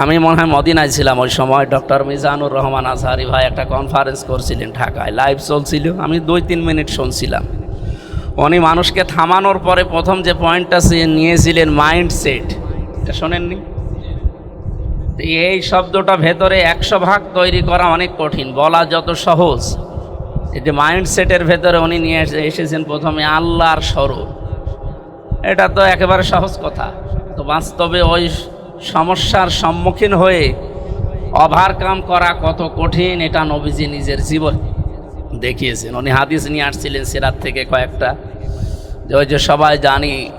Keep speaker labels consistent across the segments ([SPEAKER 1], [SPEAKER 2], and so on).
[SPEAKER 1] আমি মনে হয় মদিনায় ছিলাম, ওই সময় ডক্টর মিজানুর রহমান আজহারি ভাই একটা কনফারেন্স করছিলেন ঢাকায় লাইভ চলছিল, আমি দুই তিন মিনিট শুনছিলাম। উনি মানুষকে থামানোর পরে প্রথম যে পয়েন্টটা নিয়েছিলেন মাইন্ড সেট এটা শোনেননি? এই শব্দটা ভেতরে একশো ভাগ তৈরি করা অনেক কঠিন, বলা যত সহজ। এই যে মাইন্ডসেটের ভেতরে উনি নিয়ে এসে- এসেছেন প্রথমে আল্লাহর স্বরূপ। এটা তো একেবারে সহজ কথা। তো বাস্তবে ওই সমস্যার সম্মুখীন হয়ে ওভারকাম করা কত কঠিন, এটা নবীজি নিজের জীবন দেখিয়েছেন। উনি হাদিস নিয়ে আসছিলেন সিরাত থেকে কয়েকটা। যে ওই যে সবাই জানি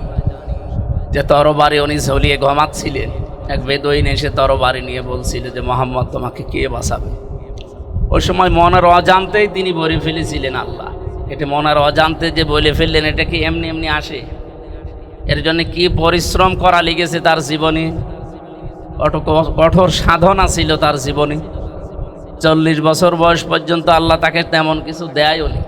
[SPEAKER 1] যে তরবারি উনি ঝলিয়ে ঘুমাচ্ছিলেন। এক বেদইন এসে তরবারি নিয়ে বলছিল যে, মোহাম্মদ, তোমাকে কে বাঁচাবে? ওই সময় মনের অজান্তেই তিনি বলে ফেলেছিলেন আল্লাহ। এটা মনের অজান্তে যে বলে ফেললেন, এটা কি এমনি এমনি আসে? এর জন্য কি পরিশ্রম করা লেগেছে তার জীবনে? কঠোর সাধনা ছিল তার জীবনে। চল্লিশ বছর বয়স পর্যন্ত আল্লাহ তাকে তেমন কিছু দেয়ও নি।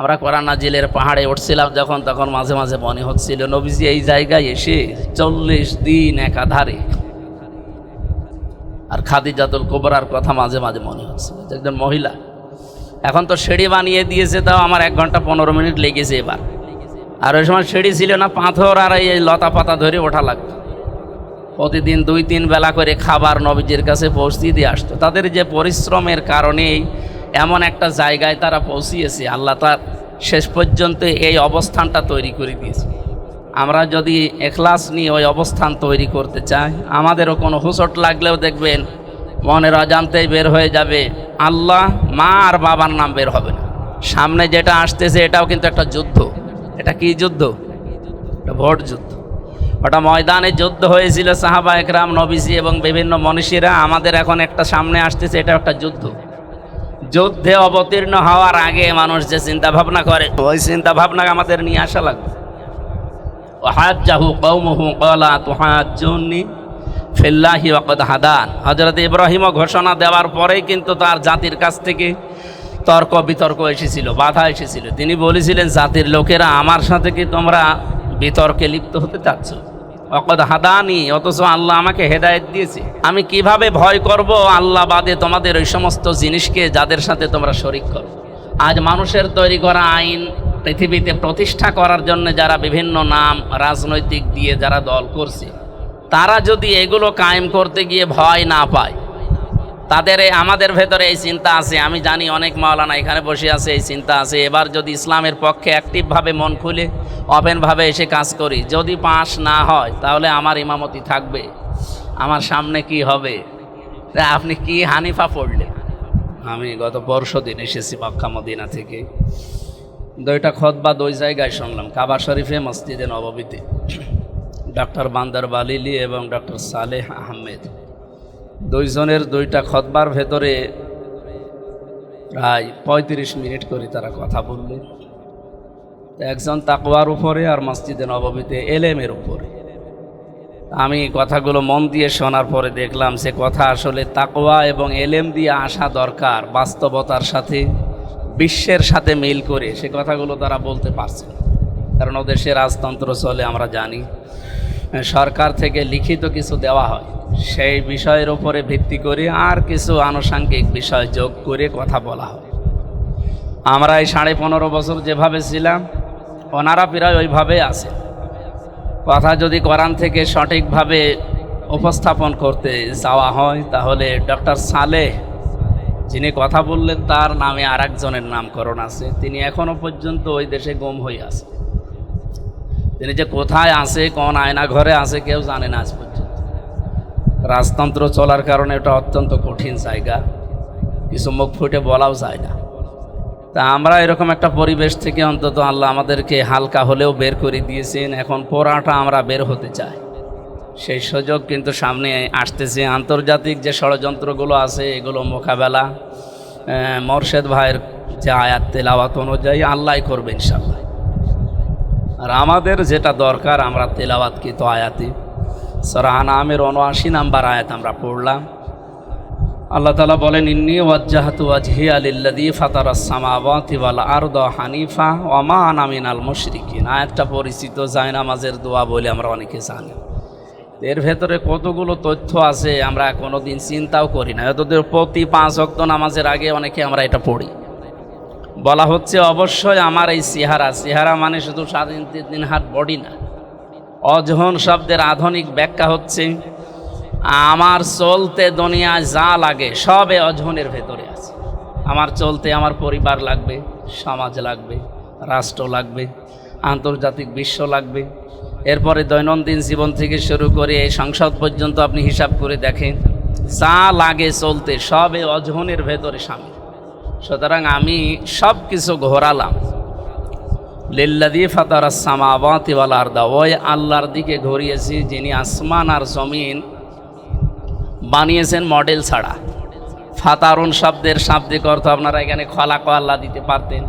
[SPEAKER 1] আমরা করানা জেলের পাহাড়ে উঠছিলাম যখন, তখন মাঝে মাঝে মনে হচ্ছিল, নবীজি এই জায়গায় এসে চল্লিশ দিন একাধারে। আর খাদিজাতুল কোবরার কথা মাঝে মাঝে মনে হচ্ছে যে একজন মহিলা। এখন তো সিঁড়ি বানিয়ে দিয়েছে, তাও আমার এক ঘণ্টা পনেরো মিনিট লেগেছে এবার। আর ওই সময় সিঁড়ি ছিল না, পাথর আর এই লতা পাতা ধরে ওঠা লাগতো। প্রতিদিন দুই, তিন বেলা করে খাবার নবীজির কাছে পৌঁছিয়ে দিয়ে আসতো। তাদের যে পরিশ্রমের কারণেই এমন একটা জায়গায় তারা পৌঁছিয়েছে। আল্লাহ তার শেষ পর্যন্ত এই অবস্থানটা তৈরি করে দিয়েছে। আমরা যদি এখলাস নিয়ে ওই অবস্থান তৈরি করতে চাই, আমাদেরও কোনো হুসট লাগলেও দেখবেন মনের অজান্তেই বের হয়ে যাবে, আল্লাহ মা আর বাবার নাম বের হবে না। সামনে যেটা আসতেছে এটাও কিন্তু একটা যুদ্ধ। এটা কি যুদ্ধ? এটা ভোট যুদ্ধ। ওটা ময়দানে যুদ্ধ হয়েছিল সাহাবা একরাম, নবীজি এবং বিভিন্ন মনীষীরা। আমাদের এখন একটা সামনে আসতেছে, এটা একটা যুদ্ধ। যুদ্ধে অবতীর্ণ হওয়ার আগে মানুষ যে চিন্তা ভাবনা করে, ওই চিন্তা ভাবনা আমাদের নিয়ে আসা লাগবে। ওহাজ্জাহু কৌমহু কলা তুহাজ্জুনি ফিল্লাহি ওয়াকদ হাদান। হজরত ইব্রাহিমও ঘোষণা দেওয়ার পরেই কিন্তু তার জাতির কাছ থেকে তর্ক বিতর্ক এসেছিল, বাধা এসেছিল। তিনি বলেছিলেন, জাতির লোকেরা আমার সাথে কি তোমরা বিতর্কে লিপ্ত হতে চাচ্ছ। অকদ হাদানি, অথচ আল্লাহ আমাকে হেদায়েত দিয়েছে। আমি কীভাবে ভয় করব? আল্লাহ বাদে তোমাদের ওই সমস্ত জিনিসকে যাদের সাথে তোমরা শরিক করো। আজ মানুষের তৈরি করা আইন পৃথিবীতে প্রতিষ্ঠা করার জন্য যারা বিভিন্ন নাম, রাজনৈতিক দিয়ে যারা দল করছে, তারা যদি এগুলো কায়েম করতে গিয়ে ভয় না পায় তাদের আমাদের ভেতরে এই চিন্তা আছে। আমি জানি অনেক মাওলানা এখানে বসে আছে, এই চিন্তা আছে। এবার যদি ইসলামের পক্ষে অ্যাক্টিভভাবে মন খুলে ওপেনভাবে এসে কাজ করি, যদি পাস না হয়, তাহলে আমার ইমামতি থাকবে। আমার সামনে কি হবে? আপনি কি হানিফা পড়লেন? আমি গত পরশু দিন এসেছি মক্কা মদিনা থেকে। দুইটা খতবা দুই জায়গায় শুনলাম, কাবা শরীফে, মসজিদে নববীতে। ডক্টর বান্দার বালিলি এবং ডক্টর সালেহ আহমেদ। দুইজনের দুইটা খতবার ভেতরে প্রায় পঁয়ত্রিশ মিনিট করে তারা কথা বললেন। একজন তাকওয়ার উপরে আর মসজিদে নবমীতে এলেমের উপরে। আমি কথাগুলো মন দিয়ে শোনার পরে দেখলাম সে কথা আসলে তাকওয়া এবং এলেম দিয়ে আসা দরকার বাস্তবতার সাথে, বিশ্বের সাথে মিল করে। সে কথাগুলো তারা বলতে পারছে কারণ ওদের সে রাজতন্ত্র চলে, আমরা জানি। সরকার থেকে লিখিত কিছু দেওয়া হয়। সেই বিষয়ের উপরে ভিত্তি করে আর কিছু আনুষাঙ্গিক বিষয় যোগ করে কথা বলা হয়। আমরা এই সাড়ে পনেরো বছর যেভাবে ছিলাম, ওনারা প্রায় ওইভাবে আছে। কথা যদি কোরআন থেকে সঠিকভাবে উপস্থাপন করতে যাওয়া হয়, তাহলে ডক্টর সালেহ, যিনি কথা বললেন, তার নামে আর একজনের নামকরণ আছে। তিনি এখনও পর্যন্ত ওই দেশে গম হয়ে আছে তিনি যে কোথায় আছে, কোন আয়না ঘরে আছে, কেউ জানে না আজ পর্যন্ত। রাজতন্ত্র চলার কারণে এটা অত্যন্ত কঠিন জায়গা। কিছু মুখ ফুটে বলাও যায় না। তা আমরা এরকম একটা পরিবেশ থেকে অন্তত আল্লাহ আমাদেরকে হালকা হলেও বের করে দিয়েছেন। এখন পোড়াটা আমরা বের হতে চাই। সেই সুযোগ কিন্তু সামনে আসতেছে। আন্তর্জাতিক যে ষড়যন্ত্রগুলো আছে, এগুলো মোকাবেলা মোর্শেদ ভাইয়ের যে আয়াত তেলাওয়াত অনুযায়ী আল্লাহ করবে ইনশাল্লাহ আর আমাদের যেটা দরকার, আমরা তেলাওয়াত কি তো আয়াতি। সরাহান আমের উনআশি নাম্বার আয়াত আমরা পড়লাম। আল্লাহ তালা বলেন, ইন্নি ওয়াজ্জাহাতু ওয়াজহি আলিল্লাদি ফাতার সামাওয়াতি ওয়াল আরদ হানিফা ওমা আনামিন আল মুশরিকিন। আয়াতটা পরিচিত জায়নামাজের দোয়া বলে আমরা অনেকে জানি। এর ভেতরে কতগুলো তথ্য আছে, আমরা কোনো দিন চিন্তাও করি না। এতদের প্রতি পাঁচ অক্ত নামাজের আগে অনেকে আমরা এটা পড়ি। বলা হচ্ছে অবশ্যই আমার এই চেহারা। চেহারা মানে শুধু স্বাধীন তিন হাত বডি না। অজহন শব্দের আধুনিক ব্যাখ্যা হচ্ছে, আমার চলতে দুনিয়ায় যা লাগে সবে অজহনের ভেতরে আছে। আমার চলতে আমার পরিবার লাগবে, সমাজ লাগবে, রাষ্ট্র লাগবে, আন্তর্জাতিক বিশ্ব লাগবে। এরপরে দৈনন্দিন জীবন থেকে শুরু করে এই সংসদ পর্যন্ত আপনি হিসাব করে দেখেন, যা লাগে চলতে সবে অজহনের ভেতরে সামিল। সুতরাং আমি সব কিছু ঘোরালাম। লিল্লাদি ফাতার সামাবাতি ওয়াল আরদা ওই আল্লাহর দিকে ঘুরিয়েছি যিনি আসমান আর জমিন বানিয়েছেন মডেল ছাড়া। ফাতারুন শব্দের শাব্দিক অর্থ আপনারা এখানে খলাক আল্লাহ দিতে পারতেন।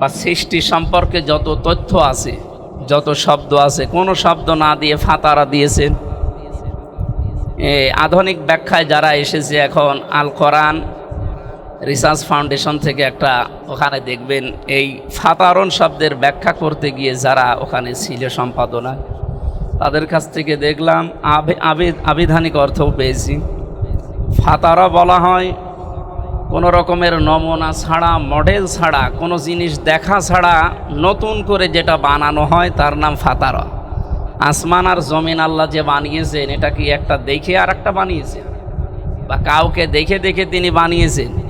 [SPEAKER 1] বা সৃষ্টি সম্পর্কে যত তথ্য আছে যত শব্দ আছে কোনো শব্দ না দিয়ে ফাতারা দিয়েছেন। এ, আধুনিক ব্যাখ্যায় যারা এসেছে এখন আল কোরআন রিসার্চ ফাউন্ডেশন থেকে একটা ওখানে দেখবেন এই ফাতারন শব্দের ব্যাখ্যা করতে গিয়ে যারা ওখানে ছিল সম্পাদনা তাদের কাছ থেকে দেখলাম, আবে- আবে- আবিধানিক অর্থও পেয়েছি। ফাতারা বলা হয়, কোনো রকমের নমুনা ছাড়া, মডেল ছাড়া, কোনো জিনিস দেখা ছাড়া নতুন করে যেটা বানানো হয়, তার নাম ফাতারা। আসমান আর জমিন আল্লাহ যে বানিয়েছেন, এটা কি একটা দেখে আর একটা বানিয়েছেন? বা কাউকে দেখে দেখে তিনি বানিয়েছেন?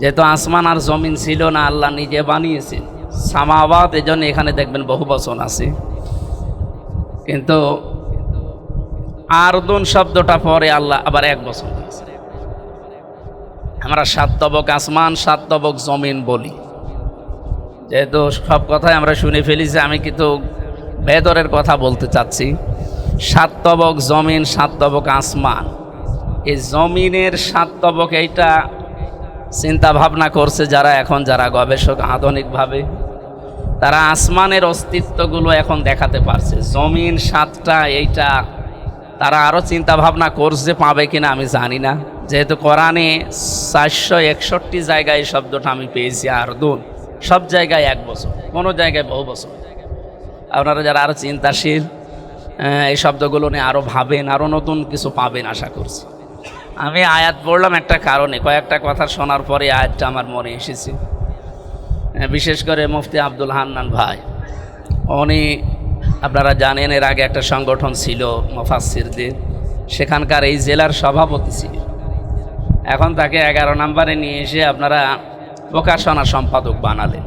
[SPEAKER 1] যেহেতু আসমান আর জমিন ছিল না, আল্লাহ নিজে বানিয়েছেন সামাবাদ এজন্য এখানে দেখবেন বহু বচন আছে। কিন্তু আরদুন শব্দটা পরে আল্লাহ আবার এক বছর আমরা সাত তবক আসমান সাত তবক জমিন বলি। যেহেতু সব কথাই আমরা শুনে ফেলেছি, আমি কিন্তু ভেতরের কথা বলতে চাচ্ছি। সাত তবক জমিন সাত তবক আসমান। এই জমিনের সাত তবক এইটা চিন্তা ভাবনা করছে যারা এখন, যারা গবেষক আধুনিকভাবে, তারা আসমানের অস্তিত্বগুলো এখন দেখাতে পারছে। জমিন, সাতটা, এইটা, তারা আরও চিন্তা ভাবনা করছে পাবে কিনা আমি জানি না। যেহেতু কোরআনে চারশো একষট্টি জায়গায় এই শব্দটা আমি পেয়েছি আর দুন সব জায়গায় এক বছর, কোনো জায়গায় বহু বছর। আপনারা যারা আরও চিন্তাশীল এই শব্দগুলো নিয়ে আরও ভাবেন আরও নতুন কিছু পাবেন আশা করছি। আমি আয়াত পড়লাম একটা কারণে। কয়েকটা কথা শোনার পরে আয়াতটা আমার মনে এসেছে। আহ, বিশেষ করে মুফতি আব্দুল হান্নান ভাই। উনি আপনারা জানেন এর আগে একটা সংগঠন ছিল মুফাসসিরদের। সেখানকার এই জেলার সভাপতি ছিল এখন তাকে এগারো নম্বরে নিয়ে এসে আপনারা প্রকাশনা সম্পাদক বানালেন।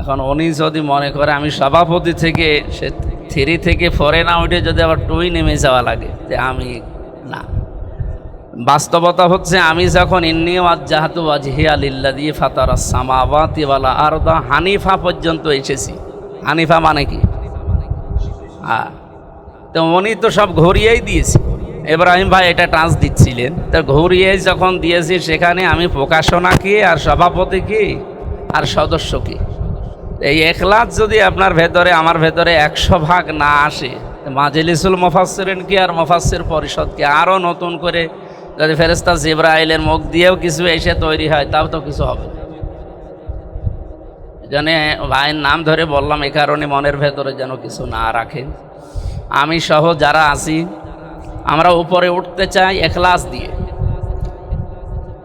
[SPEAKER 1] এখন উনি যদি মনে করে আমি সভাপতি থেকে সে থ্রি থেকে ফোরে না উঠে যদি আবার টুই নেমে যাওয়া লাগে যে আমি বাস্তবতা হচ্ছে আমি যখন ইন্নিও আজ্জাহাতু আজহিয়া লিল্লা দিয়ে ফাতারা সামাবাতি ওয়ালা আরদা হানিফা পর্যন্ত এসেছি। হানিফা মানে কি? হ্যাঁ তো উনি তো সব ঘুরিয়েই দিয়েছে। এব্রাহিম ভাই এটা টাচ দিচ্ছিলেন। তো ঘুরিয়ে যখন দিয়েছি সেখানে আমি প্রকাশনা কি আর সভাপতি কি আর সদস্য কি? এই একলাস যদি আপনার ভেতরে, আমার ভেতরে একশো ভাগ না আসে মাজেলিসুল মোফাসসিরিন কি আর মোফাসসির পরিষদকে আরও নতুন করে যদি ফেরেস্তা জিব্রাইলের মুখ দিয়েও কিছু এসে তৈরি হয়, তাও তো কিছু হবে না। জন্য ভাইয়ের নাম ধরে বললাম এই কারণে মনের ভেতরে যেন কিছু না রাখেন আমি সহ যারা আছি, আমরা উপরে উঠতে চাই এখলাস দিয়ে।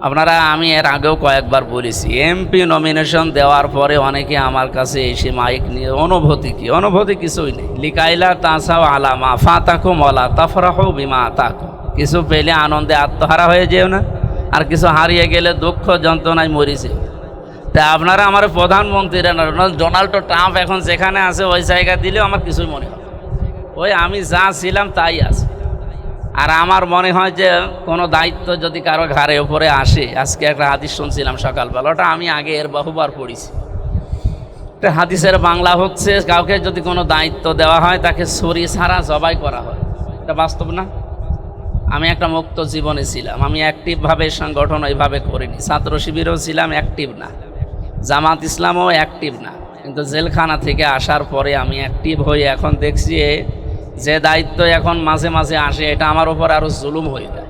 [SPEAKER 1] আপনারা, আমি এর আগেও কয়েকবার বলেছি এমপি নমিনেশন দেওয়ার পরে অনেকে আমার কাছে এসে মাইক নিয়ে, অনুভূতি কি? অনুভূতি কিছুই নেই। লিকাইলা তাসাও আলামা ফাতাকু মলা তাফরাহ বিমা তাকু কিছু পেলে আনন্দে আত্মহারা হয়ে যেও না, আর কিছু হারিয়ে গেলে দুঃখ যন্ত্রণায় মরিছে তা আপনারা আমার প্রধানমন্ত্রী ডোনাল্ড ট্রাম্প এখন যেখানে আছে, ওই জায়গা দিলেও আমার কিছুই মনে হয় ওই আমি যা ছিলাম তাই আছে। আর আমার মনে হয় যে কোনো দায়িত্ব যদি কারও ঘাড়ে উপরে আসে, আজকে একটা হাদিস শুনছিলাম সকালবেলা, ওটা আমি আগে এর বহুবার পড়েছি। একটা হাদিসের বাংলা হচ্ছে, কাউকে যদি কোনো দায়িত্ব দেওয়া হয়, তাকে ছড়ি ছাড়া জবাই করা হয়। এটা বাস্তব না? আমি একটা মুক্ত জীবনে ছিলাম। আমি অ্যাক্টিভভাবে সংগঠন ওইভাবে করিনি। ছাত্র শিবিরও ছিলাম, অ্যাক্টিভ না। জামাত ইসলামও অ্যাক্টিভ না। কিন্তু জেলখানা থেকে আসার পরে আমি অ্যাক্টিভ হয়ে এখন দেখছি যে দায়িত্ব এখন মাঝে মাঝে আসে, এটা আমার ওপর আরও জুলুম হয়ে যায়।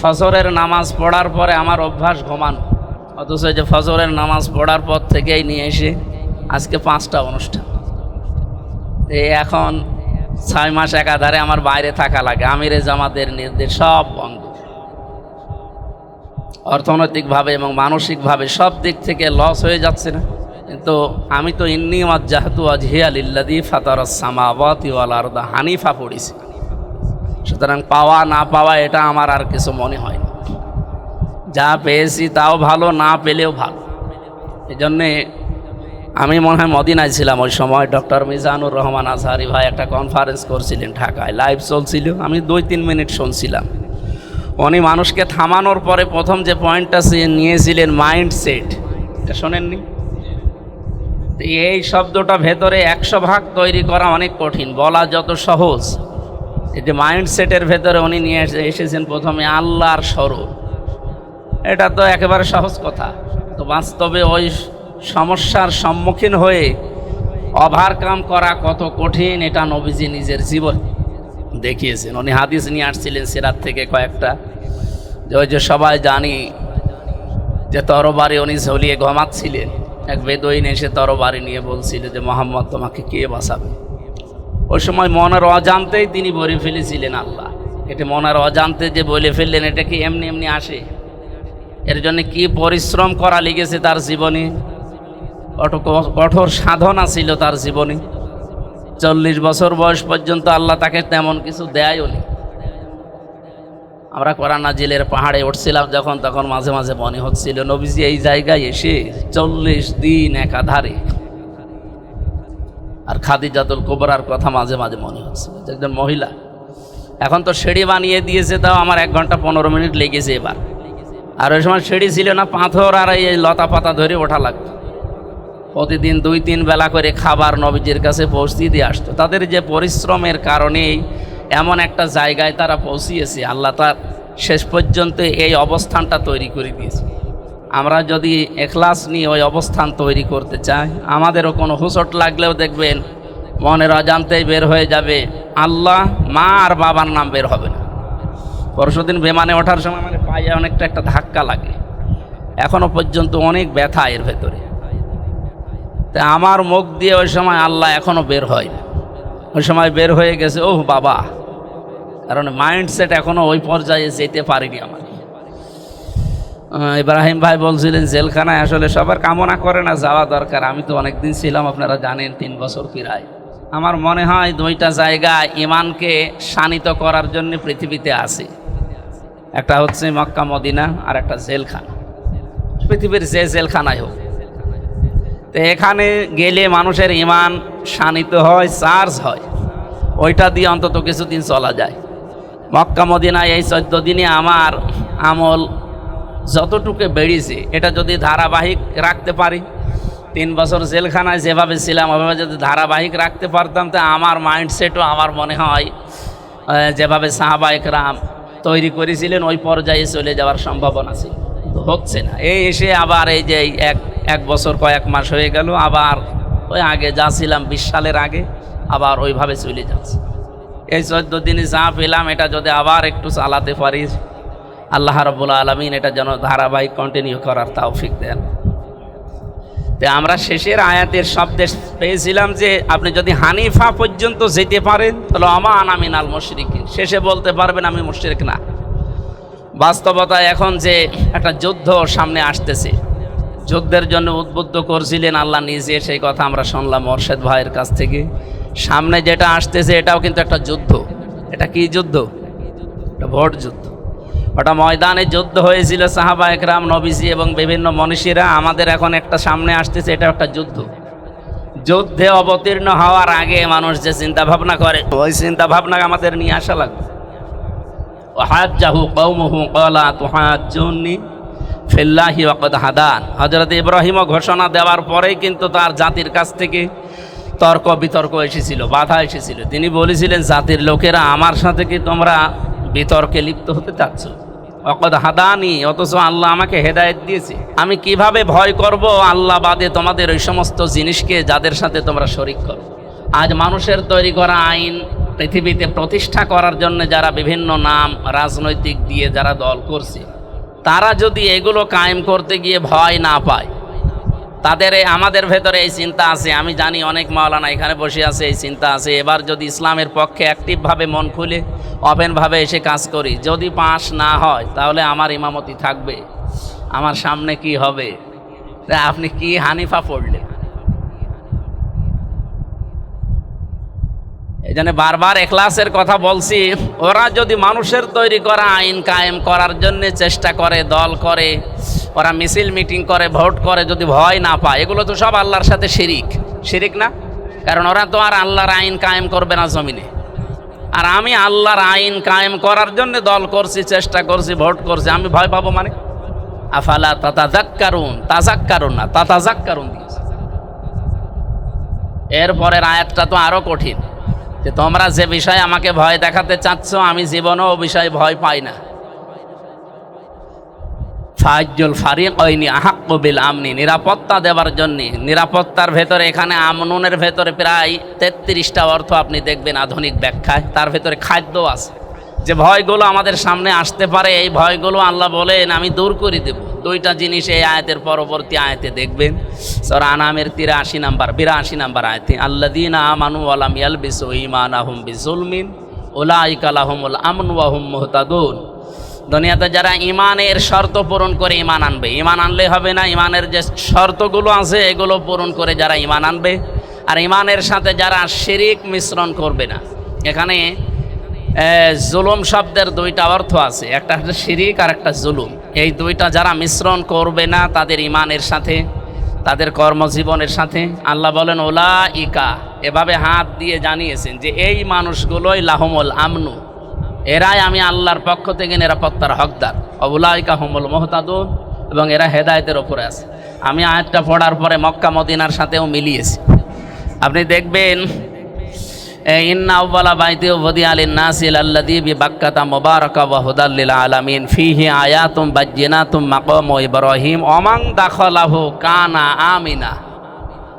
[SPEAKER 1] ফজরের নামাজ পড়ার পরে আমার অভ্যাস ঘুমানো। অথচ যে ফজরের নামাজ পড়ার পর থেকেই নিয়ে এসে আজকে পাঁচটা অনুষ্ঠান। এখন ছয় মাস একাধারে আমার বাইরে থাকা লাগে। আমিরে জামাতের নির্দেশ সব বন্ধ অর্থনৈতিকভাবে এবং মানসিকভাবে সব দিক থেকে লস হয়ে যাচ্ছে না। কিন্তু আমি তো ইন্নি আমার জাহাতু আজহিয়ালিল্লাদি ফাতার সামাবাতি ওয়াল আরদা হানিফা পড়েছি। সুতরাং পাওয়া না পাওয়া এটা আমার আর কিছু মনে হয় না। যা পেয়েছি তাও ভালো, না পেলেও ভালো। এই জন্যে আমি মনে হয় মদিনায় ছিলাম ওই সময় ডক্টর মিজানুর রহমান আজহারি ভাই একটা কনফারেন্স করছিলেন ঢাকায়। লাইভ চলছিল, আমি দুই তিন মিনিট শুনছিলাম। উনি মানুষকে থামানোর পরে প্রথম যে পয়েন্টটা নিয়েছিলেন মাইন্ড সেট এটা শোনেননি? এই শব্দটা ভেতরে একশো ভাগ তৈরি করা অনেক কঠিন, বলা যত সহজ। এই যে মাইন্ড সেটের ভেতরে উনি নিয়ে এসেছেন প্রথমে আল্লাহর স্বরূপ। এটা তো একেবারে সহজ কথা। তো বাস্তবে ওই সমস্যার সম্মুখীন হয়ে ওভারকাম করা কত কঠিন, এটা নবীজি নিজের জীবন দেখিয়েছেন। উনি হাদিস নিয়ে আসছিলেন সিরাত থেকে কয়েকটা। যে ওই যে সবাই জানি যে তরবারি উনি ঝলিয়ে ঘুমাচ্ছিলেন। এক বেদইন এসে তরবারি নিয়ে বলছিল যে, মোহাম্মদ, তোমাকে কে বাঁচাবে? ওই সময় মনের অজান্তেই তিনি বলে ফেলেছিলেন আল্লাহ। এটা মনের অজান্তে যে বলে ফেললেন, এটা কি এমনি এমনি আসে? এর জন্য কি পরিশ্রম করা লেগেছে তার জীবনে? কঠোর সাধনা ছিল তার জীবনে। চল্লিশ বছর বয়স পর্যন্ত আল্লাহ তাকে তেমন কিছু দেয়ও নি। আমরা করানা জেলের পাহাড়ে উঠছিলাম যখন, তখন মাঝে মাঝে মনে হচ্ছিল, নবীজি এই জায়গায় এসে চল্লিশ দিন একাধারে। আর খাদিজাতুল কোবরার কথা মাঝে মাঝে মনে হচ্ছে একজন মহিলা। এখন তো সিঁড়ি বানিয়ে দিয়েছে, তাও আমার এক ঘণ্টা পনেরো মিনিট লেগেছে এবার। আর ওই সময় সিঁড়ি ছিল না, পাথর আর এই লতা পাতা ধরে ওঠা লাগতো। প্রতিদিন দুই, তিন বেলা করে খাবার নবীজির কাছে পৌঁছিয়ে দিয়ে আসতো। তাদের যে পরিশ্রমের কারণেই এমন একটা জায়গায় তারা পৌঁছিয়েছে। আল্লাহ তার শেষ পর্যন্ত এই অবস্থানটা তৈরি করে দিয়েছে। আমরা যদি এখলাস নিয়ে ওই অবস্থান তৈরি করতে চাই, আমাদেরও কোনো হুসট লাগলেও দেখবেন মনের অজান্তেই বের হয়ে যাবে, আল্লাহ মা আর বাবার নাম বের হবে না। পরশুদিন বিমানে ওঠার সময় মানে পায়ে অনেকটা একটা ধাক্কা লাগে। এখনও পর্যন্ত অনেক ব্যথা এর ভেতরে। তা আমার মুখ দিয়ে ওই সময় আল্লাহ এখনও বের হয় ওই সময় বের হয়ে গেছে, ওহ বাবা। কারণ মাইন্ডসেট এখনও ওই পর্যায়ে যেতে পারিনি আমার ইব্রাহিম ভাই বলছিলেন, জেলখানায় আসলে সবার কামনা করে না, যাওয়া দরকার। আমি তো অনেকদিন ছিলাম, আপনারা জানেন, তিন বছর প্রায়। আমার মনে হয় দুইটা জায়গা ইমানকে শানিত করার জন্য পৃথিবীতে আছে। একটা হচ্ছে মক্কা, মদিনা, আর একটা জেলখানা। পৃথিবীর যে জেলখানায় হোক। তো এখানে গেলে মানুষের ইমান শানিত হয়, চার্জ হয়। ওইটা দিয়ে অন্তত কিছুদিন চলা যায়। মক্কা, মদিনায় এই চোদ্দ দিনে আমার আমল যতটুকু বেড়েছে, এটা যদি ধারাবাহিক রাখতে পারি, তিন বছর জেলখানায় যেভাবে ছিলাম, ওভাবে যদি ধারাবাহিক রাখতে পারতাম, তা আমার মাইন্ডসেটও আমার মনে হয় যেভাবে যেভাবে সাহাবাহিকরাম তৈরি করেছিলেন, ওই পর্যায়ে চলে যাওয়ার সম্ভাবনা ছিল। হচ্ছে না। এই এসে আবার এই যে এক এক বছর, কয়েক মাস হয়ে গেল, আবার ওই আগে যা ছিলাম বিশ সালের আগে, আবার ওইভাবে চলে যাচ্ছে। এই চোদ্দ দিনে যা পেলাম, এটা যদি আবার একটু চালাতে পারি, আল্লাহ রব্বুল আলমিন এটা যেন ধারাবাহিক কন্টিনিউ করার তৌফিক দেন। তো আমরা শেষের আয়াতের শব্দে পেয়েছিলাম যে, আপনি যদি হানিফা পর্যন্ত যেতে পারেন, তাহলে অমান আমিন আল মুশরিক শেষে বলতে পারবেন, আমি মুশরিক না। বাস্তবতায় এখন যে একটা যুদ্ধ সামনে আসতেছে যুদ্ধের জন্য উদ্বুদ্ধ করছিলেন, আল্লাহ নিজে সেই কথা আমরা শুনলাম মোর্শেদ ভাইয়ের কাছ থেকে। সামনে যেটা আসতেছে, এটাও কিন্তু একটা যুদ্ধ। এটা কি যুদ্ধ? এটা ভোট যুদ্ধ। ওটা ময়দানে যুদ্ধ হয়েছিল সাহাবা একরাম, নবীজি এবং বিভিন্ন মনীষীরা। আমাদের এখন একটা সামনে আসতেছে, এটা একটা যুদ্ধ। যুদ্ধে অবতীর্ণ হওয়ার আগে মানুষ যে চিন্তা ভাবনা করে, ওই চিন্তা ভাবনা আমাদের নিয়ে আসা লাগবে। ওহাজ্জাহু কৌমহু কলা তুহাজ্জুনি ফিল্লাহি ওয়াকদ হাদান। হজরত ইব্রাহিমও ঘোষণা দেওয়ার পরেই কিন্তু তার জাতির কাছ থেকে তর্ক বিতর্ক এসেছিল, বাধা এসেছিল। তিনি বলেছিলেন, জাতির লোকেরা আমার সাথে কি তোমরা বিতর্কে লিপ্ত হতে চাচ্ছ? অকদ হাদানি, অথচ আল্লাহ আমাকে হেদায়েত দিয়েছে। আমি কীভাবে ভয় করব? আল্লাহ বাদে তোমাদের ওই সমস্ত জিনিসকে যাদের সাথে তোমরা শরিক করো। আজ মানুষের তৈরি করা আইন পৃথিবীতে প্রতিষ্ঠা করার জন্য যারা বিভিন্ন নাম, রাজনৈতিক দিয়ে যারা দল করছে তারা যদি এগুলো কায়েম করতে গিয়ে ভয় না পায়, তাদের আমাদের ভেতরে এই চিন্তা আছে। আমি জানি অনেক মাওলানা এখানে বসে আছে, এই চিন্তা আছে। এবার যদি ইসলামের পক্ষে অ্যাক্টিভভাবে মন খুলে অপেনভাবে এসে কাজ করি, যদি পাশ না হয়, তাহলে আমার ইমামতি থাকবে। আমার সামনে কি হবে? আপনি কি হানিফা পড়লেন? জন্য বারবার এখলাসের কথা বলছি, ওরা যদি মানুষের তৈরি করা আইন কায়েম করার জন্য চেষ্টা করে, দল করে, ওরা মিছিল মিটিং করে, ভোট করে, যদি ভয় না পায়, এগুলো তো সব আল্লাহর সাথে শিরিক। শিরিক না? কারণ ওরা তো আর আল্লাহর আইন কায়েম করবে না জমিনে। আর আমি আল্লাহর আইন কায়েম করার জন্য দল করছি, চেষ্টা করছি, ভোট করছি, আমি ভয় পাবো মানে? আফালা তাতাজাক কারুন তাজাক কারুন না তাতাজাক কারুন দিয়েছে। এরপরের আয়াতটা তো আরও কঠিন। যে তোমরা যে বিষয়ে আমাকে ভয় দেখাতে চাচ্ছ, আমি জীবনেও ও বিষয়ে ভয় পাই না। ফাজ্জুল ফারিক ওইনি আহাক্কবিল আমনি, নিরাপত্তা দেওয়ার জন্য। নিরাপত্তার ভেতরে এখানে আমনুনের ভেতরে প্রায় তেত্রিশটা অর্থ আপনি দেখবেন আধুনিক ব্যাখ্যায়। তার ভেতরে খাদ্য আছে। যে ভয়গুলো আমাদের সামনে আসতে পারে, এই ভয়গুলো আল্লাহ বলেন, আমি দূর করে দেব। দুইটা জিনিস এই আয়াতের পরবর্তী আয়াতে দেখবেন। সর আনামের তিরাশি নাম্বার, বিরাশি নাম্বার আয়াতে আল্লাদিন আমানু আলাম ইয়াল বিসু ইমান আহম বিজুলমিন ওলাইক আলাহমুল আমন ওয়াহুম মুহতাদুন। দুনিয়াতে যারা ইমানের শর্ত পূরণ করে ইমান আনবে ইমান আনলে হবে না ইমানের যে শর্তগুলো আছে, এগুলো পূরণ করে যারা ইমান আনবে। আর ইমানের সাথে যারা শিরিক মিশ্রণ করবে না। এখানে জুলুম শব্দের দুইটা অর্থ আছে। একটা হচ্ছে শিরিক আর একটা জুলুম। এই দুইটা যারা মিশ্রণ করবে না তাদের ইমানের সাথে, তাদের কর্মজীবনের সাথে, আল্লাহ বলেন ওলা ইকা এভাবে হাত দিয়ে জানিয়েছেন যে, এই মানুষগুলোই লাহমল আমনু। এরাই আমি আল্লাহর পক্ষ থেকে নিরাপত্তার হকদার। অবুলাইকা হমল মোহতাদুন। এবং এরা হেদায়েতের ওপরে আছে। আমি আয়াতটা পড়ার পরে মক্কা মদিনার সাথেও মিলিয়েছি। আপনি দেখবেন ইন্না আউ্বালা বাইতে ওদি আলিন নাসিল আল্লাদি বি বাক্কাতা মুবারাকা ওয়া হুদাল্লিল আলামিন। ফিহি আয়াতুম বাজ্জিনাতুম মাকাম ইব্রাহিম। অমাং দাখলাহু কানা আমিনা।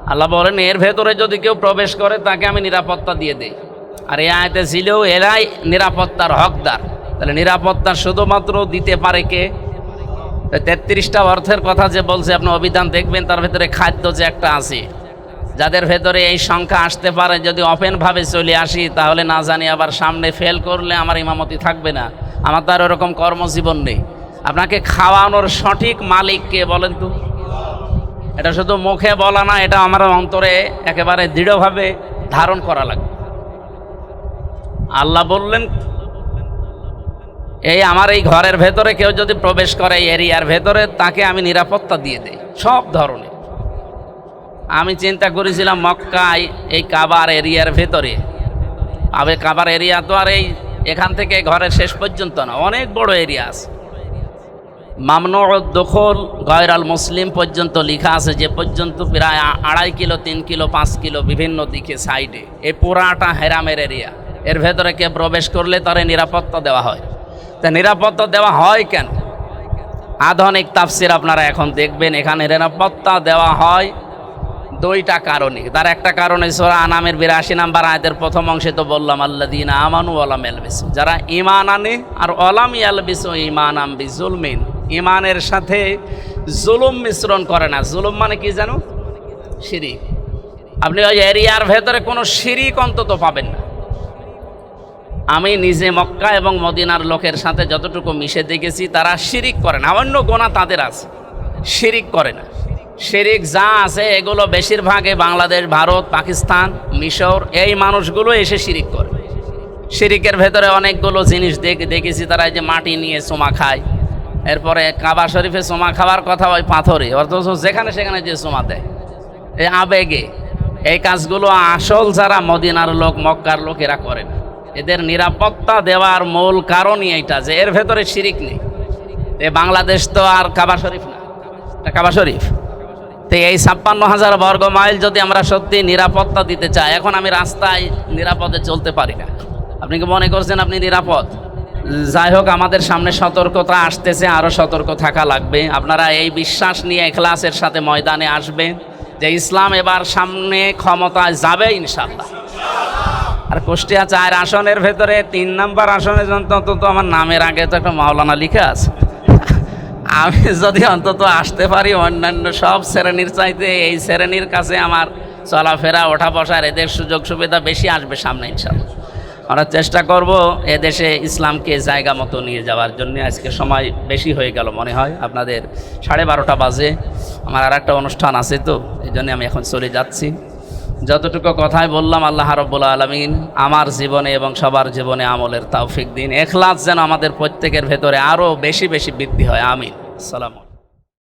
[SPEAKER 1] আল্লাহ বলেন, এর ভেতরে যদি কেউ প্রবেশ করে, তাকে আমি নিরাপত্তা দিয়ে দেই। আর এই আয়তে ছিল এরাই নিরাপত্তার হকদার। তাহলে নিরাপত্তা শুধুমাত্র দিতে পারে কে? তেত্রিশটা অর্থের কথা যে বলছে, আপনি অভিধান দেখবেন, তার ভেতরে খাদ্য যে একটা আছে। যাদের ভেতরে এই সংখ্যা আসতে পারে, যদি ওপেনভাবে চলে আসি, তাহলে না জানি আবার সামনে ফেল করলে আমার ইমামতি থাকবে না। আমার তো আর ওরকম কর্মজীবন নেই। আপনাকে খাওয়ানোর সঠিক মালিক কে বলেন তো? এটা শুধু মুখে বলা না, এটা আমার অন্তরে একেবারে দৃঢ়ভাবে ধারণ করা লাগবে। আল্লাহ বললেন, এই আমার এই ঘরের ভেতরে কেউ যদি প্রবেশ করে এই এরিয়ার ভেতরে, তাকে আমি নিরাপত্তা দিয়ে দেই। সব ধরনের। আমি চিন্তা করেছিলাম মক্কায় এই কাবার এরিয়ার ভেতরে। আবে কাবার এরিয়া তো আর এই এখান থেকে ঘরের শেষ পর্যন্ত না, অনেক বড় এরিয়া আছে। মামনো দখল গয়রাল মুসলিম পর্যন্ত লেখা আছে যে পর্যন্ত প্রায় আড়াই কিলো, তিন কিলো, পাঁচ কিলো বিভিন্ন দিকে সাইডে। এই পুরাটা হেরামের এরিয়া। এর ভেতরে কে প্রবেশ করলে তারে নিরাপত্তা দেওয়া হয়। তা নিরাপত্তা দেওয়া হয় কেন? আধুনিক তাফসির আপনারা এখন দেখবেন, এখানে নিরাপত্তা দেওয়া হয় দুইটা কারণে। তার একটা কারণে সোরা আনামের বিরাশি নাম্বার আয়তের প্রথম অংশে তো বললাম আল্লা দিন আমানু ওলাম এলবিসু যারা ইমান আনে আর অলাম ইয়ালবিসু ইমান আম জুলমিন। ইমানের সাথে জুলুম মিশ্রণ করে না। জুলুম মানে কি জানো? শিরিক। আপনি ওই এরিয়ার ভেতরে কোনো শিরিক অন্তত পাবেন না। আমি নিজে মক্কা এবং মদিনার লোকের সাথে যতটুকু মিশে দেখেছি, তারা শিরিক করে না। অন্য গোনা তাদের আছে। শিরিক করে না। শিরিক যা আছে, এগুলো বেশিরভাগে বাংলাদেশ, ভারত, পাকিস্তান, মিশর, এই মানুষগুলো এসে শিরিক করে। শিরিকের ভেতরে অনেকগুলো জিনিস দেখে, দেখেছি তারা যে মাটি নিয়ে সোমা খায়। এরপরে কাবা শরীফে সোমা খাওয়ার কথা ওই পাথরে, অথচ যেখানে সেখানে যে সোমা দেয়। এই আবেগে এই কাজগুলো আসল যারা মদিনার লোক, মক্কার লোক, এরা করে না। এদের নিরাপত্তা দেওয়ার মূল কারণই এইটা যে এর ভেতরে শিরিক নেই। এ বাংলাদেশ তো আর কাবা শরীফ না। কাবা শরীফ। তো এই ছাপ্পান্ন হাজার বর্গ মাইল যদি আমরা সত্যি নিরাপত্তা দিতে চাই, এখন আমি রাস্তায় নিরাপদে চলতে পারি না। আপনি কি মনে করছেন আপনি নিরাপদ? যাই হোক, আমাদের সামনে সতর্কতা আসতেছে আরও সতর্ক থাকা লাগবে। আপনারা এই বিশ্বাস নিয়ে ক্লাসের সাথে ময়দানে আসবেন যে ইসলাম এবার সামনে ক্ষমতায় যাবে ইনশাল্লাহ আর কুষ্টিয়া চার আসনের ভেতরে তিন নাম্বার আসনে অন্তত আমার নামের আগে তো একটা মাওলানা লিখে আছে। আমি যদি অন্তত আসতে পারি, অন্যান্য সব শ্রেণির চাইতে এই শ্রেণির কাছে আমার চলাফেরা ওঠা বসার এদের সুযোগ সুবিধা বেশি আসবে সামনে ইনশাল্লাহ আমরা চেষ্টা করব এদেশে ইসলামকে জায়গা মতো নিয়ে যাওয়ার জন্য। আজকে সময় বেশি হয়ে গেল মনে হয়, আপনাদের সাড়ে বারোটা বাজে। আমার আর একটা অনুষ্ঠান আছে তো, এই জন্য আমি এখন চলে যাচ্ছি। যতটুকু কথাই বললাম, আল্লাহ রব্বুল আলমিন আমার জীবনে এবং সবার জীবনে আমলের তৌফিক দিন। এখলাস যেন আমাদের প্রত্যেকের ভেতরে আরও বেশি বেশি বৃদ্ধি হয়, আমিন। السلام عليكم.